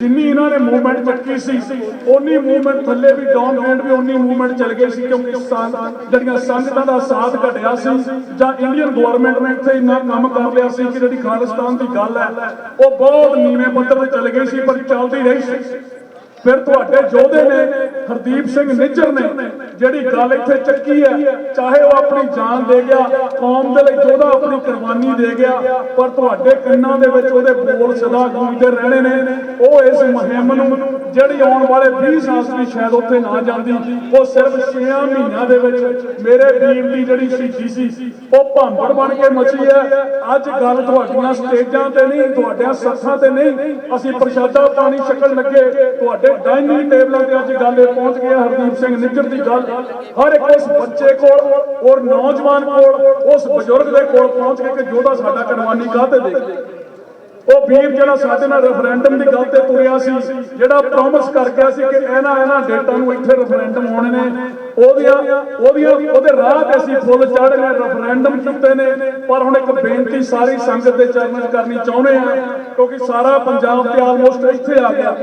ਜਿੰਨੀ ਇਹਨਾਂ ਨੇ ਮੂਵਮੈਂਟ ਚੱਕੀ ਸੀ, ਓਨੀ ਮੂਵਮੈਂਟ ਥੱਲੇ ਵੀ ਡਾਊਨ ਹੈਂਡ ਵੀ ਓਨੀ ਮੂਵਮੈਂਟ ਚੱਲ ਗਈ ਸੀ, ਕਿਉਂਕਿ ਸੰਗ ਜਿਹੜੀਆਂ ਸੰਗਤਾਂ ਦਾ ਸਾਥ ਘਟਿਆ ਸੀ ਜਾਂ ਇੰਡੀਅਨ ਗਵਰਨਮੈਂਟ ਨੇ ਇੱਥੇ ਇੰਨਾ ਕੰਮ ਕਰ ਲਿਆ ਸੀ ਕਿ ਜਿਹੜੀ ਖਾਲਿਸਤਾਨ ਦੀ ਗੱਲ ਹੈ, ਉਹ ਬਹੁਤ ਨੀਵੇਂ ਪੱਧਰ ਤੇ ਚੱਲ ਗਈ ਸੀ, ਪਰ ਚੱਲਦੀ ਰਹੀ ਸੀ। ਫਿਰ ਤੁਹਾਡੇ ਯੋਧੇ ਨੇ ਹਰਦੀਪ ਸਿੰਘ ਨਿੱਜਰ ਨੇ ਜਿਹੜੀ ਗੱਲ ਇੱਥੇ ਚੱਕੀ ਹੈ, ਚਾਹੇ ਉਹ ਆਪਣੀ ਜਾਨ ਦੇ ਗਿਆ, ਕੌਮ ਦੇ ਲਈ ਯੋਧਾ ਆਪਣੀ ਕੁਰਬਾਨੀ ਦੇ ਗਿਆ, ਪਰ ਤੁਹਾਡੇ ਕੰਨਾਂ ਦੇ ਵਿੱਚ ਉਹਦੇ ਬੋਲ ਸਦਾ ਗੂੰਜਦੇ ਰਹਿਣੇ ਨੇ। ਉਹ ਇਸ ਮੁਹਿੰਮ ਨੂੰ ਜਿਹੜੀ ਆਉਣ ਵਾਲੇ 20 ਸਾਲ ਦੀ ਸ਼ਾਇਦ ਉੱਥੇ ਨਾ ਜਾਂਦੀ, ਉਹ ਸਿਰਫ 6 ਮਹੀਨਿਆਂ ਦੇ ਵਿੱਚ ਮੇਰੇ ਵੀਰ ਦੀ ਜਿਹੜੀ ਸ਼ਹੀਦੀ ਸੀ, ਉਹ ਭਾਂਬੜ ਬਣ ਕੇ ਮਚੀ ਹੈ। ਅੱਜ ਗੱਲ ਤੁਹਾਡੀਆਂ ਸਟੇਜਾਂ ਤੇ ਨਹੀਂ, ਤੁਹਾਡਿਆਂ ਸੱਥਾਂ ਤੇ ਨਹੀਂ। ਅਸੀਂ ਪ੍ਰਸ਼ਾਦਾ ਪਾਣੀ ਛਕਣ ਲੱਗੇ। ਤੁਹਾਡੇ ਡਾਈਨਿੰਗ ਟੇਬਲਾਂ ਤੇ ਅੱਜ ਗੱਲ ਇਹ ਪਹੁੰਚ ਗਿਆ ਹਰਦੀਪ ਸਿੰਘ, ਨਿੱਜਰ ਦੀ ਗੱਲ। ਹਰ ਇੱਕ ਉਸ ਬੱਚੇ ਕੋਲ ਔਰ ਨੌਜਵਾਨ ਕੋਲ, ਉਸ ਬਜ਼ੁਰਗ ਦੇ ਕੋਲ ਪਹੁੰਚ ਕੇ ਕਿ ਜੋਧਾ ਸਾਡਾ ਕੁਰਬਾਨੀ ਕਾਹਤੇ ਦੇ ਉਹ ਵੀਰ ਜਿਹੜਾ ਸਾਡੇ ਨਾਲ ਰੈਫਰੈਂਡਮ ਦੀ ਗੱਲ ਤੇ ਤੁਰਿਆ ਸੀ, ਜਿਹੜਾ ਪ੍ਰੋਮਿਸ ਕਰ ਗਿਆ ਸੀ ਕਿ ਇਹਨਾਂ ਇਹਨਾਂ ਡੇਟਾਂ ਨੂੰ ਇੱਥੇ ਰੈਫਰੈਂਡਮ ਹੋਣੇ ਨੇ ਉਹਦੀਆਂ ਉਹਦੀਆਂ ਉਹਦੇ ਰਾਹ ਤੇ ਅਸੀਂ ਫੁੱਲ ਚਾੜੇ ਨੇ ਰੈਫਰੈਂਡਮ ਕੀਤੇ ਨੇ। ਪਰ ਹੁਣ ਇੱਕ ਬੇਨਤੀ ਸਾਰੀ ਸੰਗਤ ਦੇ ਚਰਨਾਂ 'ਚ ਕਰਨੀ ਚਾਹੁੰਦੇ ਆ, ਕਿਉਂਕਿ ਸਾਰਾ ਪੰਜਾਬ ਤੇ ਆਲਮੋਸਟ ਇੱਥੇ ਆ ਗਿਆ।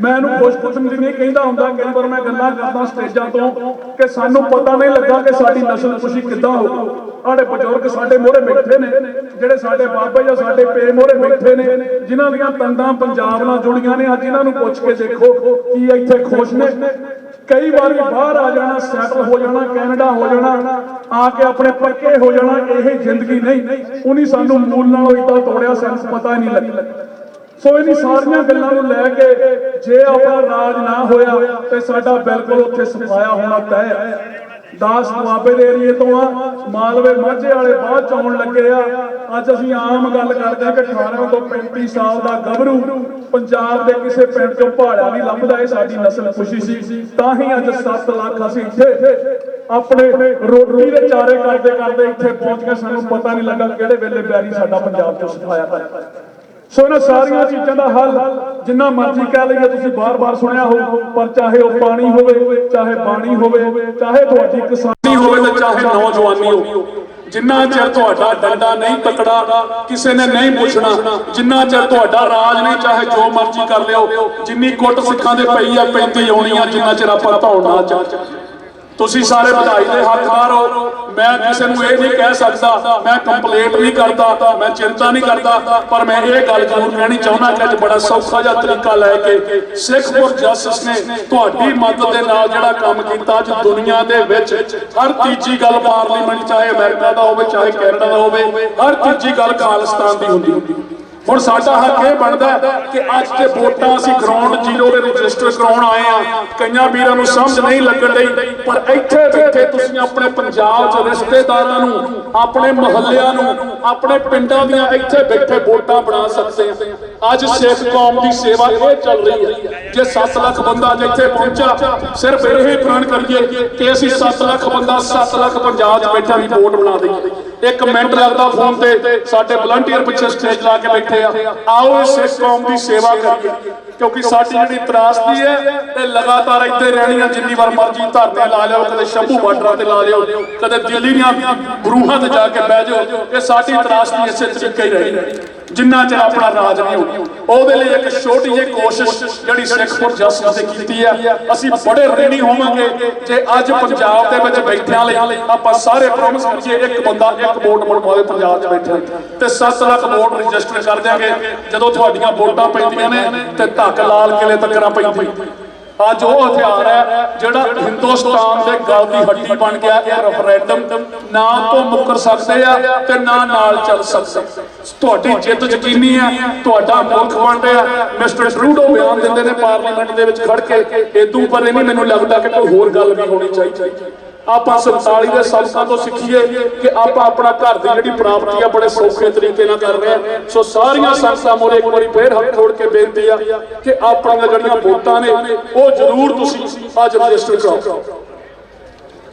ਮੈਂ ਇਹਨੂੰ ਖੁਸ਼ਕਿਸਮਤੀ ਨਹੀਂ ਕਹਿੰਦਾ ਹੁੰਦਾ, ਕਈ ਵਾਰ ਮੈਂ ਗੱਲਾਂ ਕਰਦਾ ਸਟੇਜਾਂ ਤੋਂ ਕਿ ਸਾਨੂੰ ਪਤਾ ਨਹੀਂ ਲੱਗਾ ਕਿ ਸਾਡੀ ਨਸਲ ਖੁਸ਼ੀ ਕਿੱਦਾਂ ਹੋਊ। ਸਾਡੇ ਬਜ਼ੁਰਗ ਸਾਡੇ ਮੋਹਰੇ ਬੈਠੇ ਨੇ, ਜਿਹੜੇ ਸਾਡੇ ਬਾਬੇ ਜਾਂ ਸਾਡੇ ਪੇ ਮੋਹਰੇ ਬੈਠੇ ਨੇ, ਜਿਨ੍ਹਾਂ ਦੀਆਂ ਤੰਦਾਂ ਪੰਜਾਬ ਨਾਲ ਜੁੜੀਆਂ ਨੇ, ਅੱਜ ਇਹਨਾਂ ਨੂੰ ਪੁੱਛ ਕੇ ਦੇਖੋ ਕੀ ਇੱਥੇ ਖੁਸ਼ ਨੇ। ਕਈ ਵਾਰ ਬਾਹਰ ਆ ਜਾਣਾ ਸੈਟਲ ਹੋ ਜਾਣਾ, ਕੈਨੇਡਾ ਹੋ ਜਾਣਾ, ਆ ਕੇ ਆਪਣੇ ਪੱਕੇ ਹੋ ਜਾਣਾ, ਇਹ ਜ਼ਿੰਦਗੀ ਨਹੀਂ। ਉਨੀ ਸਾਨੂੰ ਮੂਲ ਨਾਲੋਂ ਇਦਾਂ ਤੋੜਿਆ, ਸਾਨੂੰ ਪਤਾ ਹੀ ਨਹੀਂ ਲੱਗਿਆ। ਸੋ ਇਹਨੀ ਸਾਰੀਆਂ ਗੱਲਾਂ ਨੂੰ ਲੈ ਕੇ ਜੇ ਆਪਣਾ ਰਾਜ ਨਾ ਹੋਇਆ, ਤੇ ਸਾਡਾ ਬਿਲਕੁਲ ਉੱਥੇ ਸਫਾਇਆ ਹੋਣਾ ਤੈਅ ਹੈ। ਦਾਸ ਦੁਆਬੇ ਦੇ ਏਰੀਏ ਤੋਂ ਆ, ਮਾਲਵੇ ਮਾਝੇ ਵਾਲੇ ਬਾਅਦ ਚ ਆਉਣ ਲੱਗੇ ਆ। ਅੱਜ ਅਸੀਂ ਆਮ ਗੱਲ ਕਰਦੇ ਆ ਕਿ 18 ਤੋਂ 35 ਸਾਲ ਦਾ ਗੱਭਰੂ ਪੰਜਾਬ ਦੇ ਕਿਸੇ ਪਿੰਡ ਚੋਂ ਪਹਾੜਾ ਨਹੀਂ ਲੱਭਦਾ, ਇਹ ਸਾਡੀ ਨਸਲ ਖੁਸ਼ੀ ਸੀ। ਤਾਂ ਹੀ ਅੱਜ 7 ਲੱਖ ਅਸੀਂ ਇੱਥੇ ਆਪਣੇ ਰੋਟੀ ਦੇ ਚਾਰੇ ਕਰਦੇ ਕਰਦੇ ਇੱਥੇ ਪਹੁੰਚ ਕੇ ਸਾਨੂੰ ਪਤਾ ਨਹੀਂ ਲੱਗਾ ਕਿਹੜੇ ਵੇਲੇ ਪਿਆਰੀ ਸਾਡਾ ਪੰਜਾਬ ਤੋਂ ਸਿਖਾਇਆ ਕਰ ਸੋ ਇਹਨਾਂ ਸਾਰੀਆਂ ਚੀਜ਼ਾਂ ਦਾ ਹੱਲ ਜਿੰਨਾ ਮਰਜ਼ੀ ਕਹਿ ਲਈਏ ਤੁਸੀਂ ਬਾਰ-ਬਾਰ ਸੁਣਿਆ ਹੋ ਪਰ ਚਾਹੇ ਉਹ ਪਾਣੀ ਹੋਵੇ, ਚਾਹੇ ਬਾਣੀ ਹੋਵੇ, ਚਾਹੇ ਤੁਹਾਡੀ ਕਿਸਾਨੀ ਹੋਵੇ ਤੇ ਚਾਹੇ ਨੌਜਵਾਨੀ ਹੋਵੇ, ਜਿੰਨਾ ਚਿਰ ਤੁਹਾਡਾ ਡੰਡਾ ਨਹੀਂ ਤਕੜਾ ਕਿਸੇ ਨੇ ਨਹੀਂ ਪੁੱਛਣਾ, ਜਿੰਨਾ ਚਿਰ ਤੁਹਾਡਾ ਰਾਜ ਨਹੀਂ, ਚਾਹੇ ਜੋ ਮਰਜ਼ੀ ਕਰ ਲਿਓ ਜਿੰਨੀ ਕੁੱਟ ਸਿੱਖਾਂ ਦੇ ਪਈ ਆ ਪੈਂਦੀ ਆਉਣੀ ਆ ਜਿੰਨਾ ਚਿਰ ਆਪਾਂ ਧੌਣਾ ਚਾਹ ਤੁਸੀਂ ਸਾਰੇ ਵਧਾਈ ਦੇ ਹੱਕਦਾਰ ਹੋ ਮੈਂ ਕਿਸੇ ਨੂੰ ਇਹ ਨਹੀਂ ਕਹਿ ਸਕਦਾ, ਮੈਂ ਕੰਪਲੇਂਟ ਨਹੀਂ ਕਰਦਾ, ਮੈਂ ਚਿੰਤਾ ਨਹੀਂ ਕਰਦਾ, ਪਰ ਮੈਂ ਇਹ ਗੱਲ ਜ਼ਰੂਰ ਕਹਿਣੀ ਚਾਹੁੰਦਾ ਕਿ ਅੱਜ ਬੜਾ ਸੌਖਾ ਜਿਹਾ ਤਰੀਕਾ ਲੈ ਕੇ ਸਿੱਖ ਜਸਟਿਸ ਨੇ ਤੁਹਾਡੀ ਮਦਦ ਦੇ ਨਾਲ ਜਿਹੜਾ ਕੰਮ ਕੀਤਾ ਅੱਜ ਦੁਨੀਆ ਦੇ ਵਿੱਚ, ਹਰ ਤੀਜੀ ਗੱਲ ਪਾਰਲੀਮੈਂਟ ਚਾਹੇ ਅਮਰੀਕਾ ਦਾ ਹੋਵੇ, ਚਾਹੇ ਕੈਨੇਡਾ ਦਾ ਹੋਵੇ, ਹਰ ਤੀਜੀ ਗੱਲ ਖਾਲਿਸਤਾਨ ਦੀ ਹੁੰਦੀ ਹੁਣ ਸਾਡਾ ਹੱਕ ਇਹ ਬਣਦਾ ਕਿ ਅੱਜ ਤੇ ਵੋਟਾਂ ਅਸੀਂ ਗਰਾਊਂਡ ਜ਼ੀਰੋ ਦੇ ਰਜਿਸਟਰ ਕਰਾਉਣ ਆਏ ਆ ਕਈਆਂ ਵੀਰਾਂ ਨੂੰ ਸਮਝ ਨਹੀਂ ਲੱਗਣ ਲਈ ਪਰ ਇੱਥੇ ਬੈਠੇ ਤੁਸੀਂ ਆਪਣੇ ਪੰਜਾਬ 'ਚ ਰਿਸ਼ਤੇਦਾਰਾਂ ਨੂੰ, ਆਪਣੇ ਮੁਹੱਲਿਆਂ ਨੂੰ, ਆਪਣੇ ਪਿੰਡਾਂ ਦੀਆਂ ਇੱਥੇ ਬੈਠੇ ਵੋਟਾਂ ਬਣਾ ਸਕਦੇ ਆ ਅੱਜ ਸਿੱਖ ਕੌਮ ਦੀ ਸੇਵਾ ਇਹ ਚੱਲ ਰਹੀ ਹੈ ਜੇ 7 ਲੱਖ ਬੰਦਾ ਅੱਜ ਇੱਥੇ ਪਹੁੰਚਾ, ਸਿਰਫ ਇਹ ਪ੍ਰਣ ਕਰੀਏ ਕਿ ਅਸੀਂ 7 ਲੱਖ ਬੰਦਾ 7 ਲੱਖ ਪੰਜਾਬ 'ਚ ਬੈਠਾ ਵੀ ਵੋਟ ਬਣਾ ਦਈਏ। ਇੱਕ ਮਿੰਟ ਲੱਗਦਾ ਫੋਨ ਤੇ ਸਾਡੇ ਵਲੰਟੀਅਰ ਪਿੱਛੇ ਸਟੇਜ ਲਾ ਕੇ ਬੈਠੇ ਆ। ਆਓ ਇਸ ਸਿੱਖ ਕੌਮ ਦੀ ਸੇਵਾ ਕਰੀਏ, ਕਿਉਂਕਿ ਸਾਡੀ ਜਿਹੜੀ ਤਰਾਸਦੀ ਹੈ ਤੇ ਲਗਾਤਾਰ ਇੱਥੇ ਰਹਿਣੀ ਆ, ਜਿੰਨੀ ਵਾਰ ਮਰਜ਼ੀ ਧਰਨੇ ਲਾ ਲਿਓ, ਕਦੇ ਸ਼ੰਭੂ ਬਾਰਡਰਾਂ ਤੇ ਲਾ ਲਿਓ, ਕਦੇ ਦਿੱਲੀ ਦੀਆਂ ਬਰੂਹਾਂ ਤੇ ਜਾ ਕੇ ਬਹਿ ਜਾਓ, ਇਹ ਸਾਡੀ ਤਰਾਸਦੀ ਇਸੇ ਤਰੀਕੇ ਹੀ ਰਹੀ। ਜਿੰਨਾ ਚਿਰ ਆਪਣਾ ਰਾਜ ਨਹੀਂ ਹੋਊ, ਉਹਦੇ ਲਈ ਇੱਕ ਛੋਟੀ ਜਿਹੀ ਕੋਸ਼ਿਸ਼ ਜਿਹੜੀ ਸਿੱਖ ਫੋਰ ਜਸਟਿਸ ਕੀਤੀ ਆ। ਅਸੀਂ ਬੜੇ ਰੇਣੀ ਹੋਵਾਂਗੇ ਜੇ ਅੱਜ ਪੰਜਾਬ ਦੇ ਵਿੱਚ ਬੈਠਿਆਂ ਲਈ ਆਪਾਂ ਸਾਰੇ ਪ੍ਰੋਮਿਸ ਕਰੀਏ, ਇੱਕ ਬੰਦਾ ਇੱਕ ਵੋਟ ਮਨਵਾਵੇ ਪੰਜਾਬ 'ਚ ਬੈਠੇ ਤੇ 7 ਲੱਖ ਵੋਟ ਰਜਿਸਟਰ ਕਰ ਦਿਆਂਗੇ। ਜਦੋਂ ਤੁਹਾਡੀਆਂ ਵੋਟਾਂ ਪੈਂਦੀਆਂ ਨੇ ਤੇ ਧੱਕ ਲਾਲ ਕਿਲੇ ਤੱਕਰਾਂ ਪੈਂਦੀ। ਅੱਜ ਉਹ ਹਥਿਆਰ ਹੈ ਜਿਹੜਾ ਹਿੰਦੁਸਤਾਨ ਦੇ ਗਲ ਦੀ ਹੱਡੀ ਬਣ ਗਿਆ, ਇਹ ਰੈਫਰੈਂਡਮ ਨਾ ਤੋਂ ਮੁੱਕਰ ਸਕਦੇ ਆ ਤੇ ਨਾ ਨਾਲ ਚੱਲ ਸਕਦੇ। ਤੁਹਾਡੀ ਜਿੱਤ ਯਕੀਨੀ ਹੈ ਤੁਹਾਡਾ ਮੁਲਕ ਬਣ ਰਿਹਾ। ਮਿਸਟਰ ਟਰੂਡੋ ਬਿਆਨ ਦਿੰਦੇ ਨੇ ਪਾਰਲੀਮੈਂਟ ਦੇ ਵਿੱਚ ਖੜ ਕੇ। ਇਦੋਂ ਪਰੇ ਨਹੀਂ ਮੈਨੂੰ ਲੱਗਦਾ ਕਿ ਕੋਈ ਹੋਰ ਗੱਲ ਵੀ ਹੋਣੀ ਚਾਹੀਦੀ। ਆਪਾਂ 47 ਦੇ ਸਬਕਾਂ ਤੋਂ ਸਿੱਖੀਏ ਕਿ ਆਪਾਂ ਆਪਣਾ ਘਰ ਦੀ ਜਿਹੜੀ ਪ੍ਰਾਪਤੀ ਆ, ਬੜੇ ਸੌਖੇ ਤਰੀਕੇ ਨਾਲ ਕਰ ਰਹੇ ਆ। ਸੋ ਸਾਰੀਆਂ ਸੰਸਥਾ ਮੋਰੇ ਇੱਕ ਵਾਰੀ ਫੇਰ ਹੱਥ ਜੋੜ ਕੇ ਬੇਨਤੀ ਆ ਕਿ ਆਪਣੀਆਂ ਜਿਹੜੀਆਂ ਵੋਟਾਂ ਨੇ, ਉਹ ਜ਼ਰੂਰ ਤੁਸੀਂ ਅੱਜ ਰਜਿਸਟਰ ਕਰਾਓ।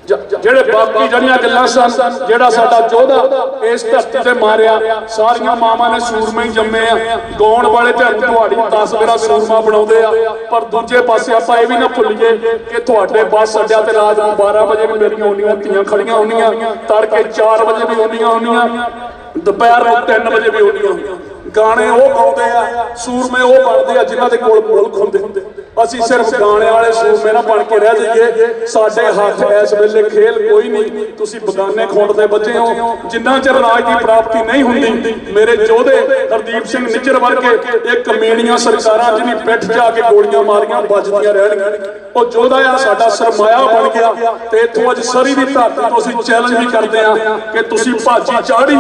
ਜਿਹੜੇ ਬਾਕੀ ਜਿਹੜੀਆਂ ਗੱਲਾਂ ਸਨ, ਜਿਹੜਾ ਸਾਡਾ ਯੋਧਾ ਇਸ ਧਰਤੀ ਤੇ ਮਾਰਿਆ, ਸਾਰੀਆਂ ਮਾਵਾਂ ਨੇ ਸੂਰਮੇ ਹੀ ਜੰਮੇ ਆ। ਗਾਉਣ ਵਾਲੇ ਧਰਮ ਤੁਹਾਡੀ ਤਸਵੀਰਾਂ ਸੂਰਮਾ ਬਣਾਉਂਦੇ ਆ। ਪਰ ਦੂਜੇ ਪਾਸੇ ਆਪਾਂ ਇਹ ਵੀ ਨਾ ਭੁੱਲੀਏ ਕਿ ਤੁਹਾਡੇ ਬੱਸ ਅੱਡਿਆ ਤੇ ਰਾਤ ਨੂੰ 12 ਵਜੇ ਵੀ ਮੇਰੀਆਂ ਹੁੰਦੀਆਂ ਧੀਆਂ ਖੜੀਆਂ ਹੁੰਦੀਆਂ, ਤੜਕੇ 4 ਵਜੇ ਵੀ ਹੁੰਦੀਆਂ ਹੁੰਦੀਆਂ, ਦੁਪਹਿਰ ਨੂੰ 3 ਵਜੇ ਵੀ ਹੁੰਦੀਆਂ। ਗਾਣੇ ਉਹ ਗਾਉਂਦੇ ਆ, ਸੂਰਮੇ ਉਹ ਬਣਦੇ ਆ ਜਿਨ੍ਹਾਂ ਦੇ ਕੋਲ ਮੁਲਕ ਹੁੰਦੇ ਹੁੰਦੇ। ਅਸੀਂ ਸਿਰਫ ਗਾਣੇ ਵਾਲੇ ਸੂਰਮੇ ਨਾ ਬਣ ਕੇ ਰਹਿ ਜਾਈਏ। ਸਾਡੇ ਹੱਥ ਇਸ ਵੇਲੇ ਖੇਲ ਕੋਈ ਨਹੀਂ। ਤੁਸੀਂ ਬਗਾਨੇ ਖੋੜ ਦੇ ਬੱਚੇ ਹੋ। ਜਿੰਨਾ ਚਿਰ ਰਾਜ ਦੀ ਪ੍ਰਾਪਤੀ ਨਹੀਂ ਹੁੰਦੀ, ਮੇਰੇ ਯੋਧੇ ਹਰਦੀਪ ਸਿੰਘ ਨਿੱਜਰ ਵਰਗੇ ਇਹ ਕਮੇਣੀਆਂ ਸਰਕਾਰਾਂ ਜਿਹਨੀ ਪਿੱਠ ਜਾ ਕੇ ਗੋਲੀਆਂ ਮਾਰੀਆਂ, ਵੱਜਦੀਆਂ ਰਹਿਣਗੀਆਂ। ਉਹ ਯੋਧਾ ਆ, ਸਾਡਾ ਸਰਮਾਇਆ ਬਣ ਗਿਆ। ਤੇ ਇੱਥੋਂ ਅੱਜ ਸਰੀ ਦੀ ਧਰਤੀ ਤੋਂ ਅਸੀਂ ਚੈਲੰਜ ਵੀ ਕਰਦੇ ਆ ਕਿ ਤੁਸੀਂ ਭਾਜੀ ਚਾੜੀ।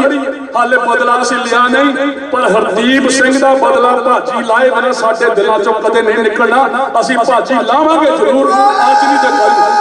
ਹਾਲੇ ਬਦਲਾ ਅਸੀਂ ਲਿਆ ਨਹੀਂ, ਪਰ ਹਰਦੀਪ ਸਿੰਘ ਦਾ ਬਦਲਾ ਭਾਜੀ ਲਾਏ ਬਿਨਾਂ ਸਾਡੇ ਦਿਲਾਂ ਚੋਂ ਕਦੇ ਨਹੀਂ ਨਿਕਲਣਾ। ਅਸੀਂ ਭਾਜੀ ਲਾਵਾਂਗੇ ਜ਼ਰੂਰ। ਅੱਜ ਨਹੀਂ ਤੇ ਕੱਲ੍ਹ।